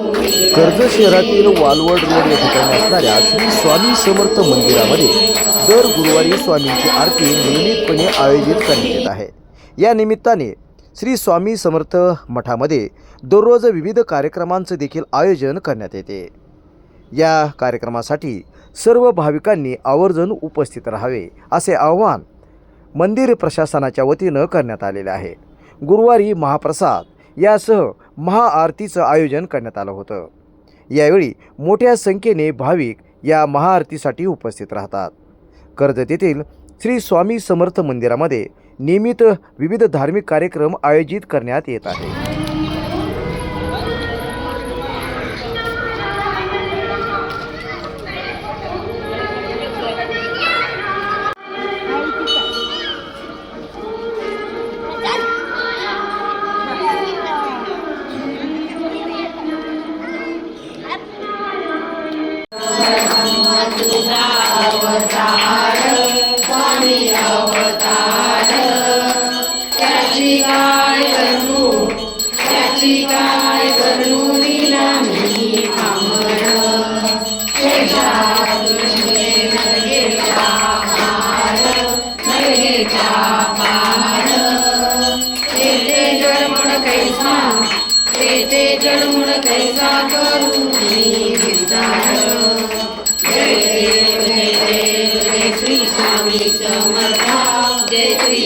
कर्जत शहरातील वालवड रोड या ठिकाणी असणाऱ्या श्री स्वामी समर्थ मंदिरामध्ये दर गुरुवारी स्वामींची आरती नियमितपणे आयोजित करण्यात येत आहे. या निमित्ताने श्री स्वामी समर्थ मठामध्ये दररोज विविध कार्यक्रमांचं देखील आयोजन करण्यात येते. या कार्यक्रमासाठी सर्व भाविकांनी आवर्जून उपस्थित राहावे असे आवाहन मंदिर प्रशासनाच्या वतीनं करण्यात आलेले आहे. गुरुवारी महाप्रसाद यासह महाआरतीचं आयोजन करण्यात आलं होतं. यावेळी मोठ्या संख्येने भाविक या महाआरतीसाठी उपस्थित राहतात. कर्जत येथील श्री स्वामी समर्थ मंदिरामध्ये नियमित विविध धार्मिक कार्यक्रम आयोजित करण्यात येत आहे तेथे जळमळ कैसा तेथे जळमळ कैसा करू मी विस्तार जय जय श्री स्वामी जय श्री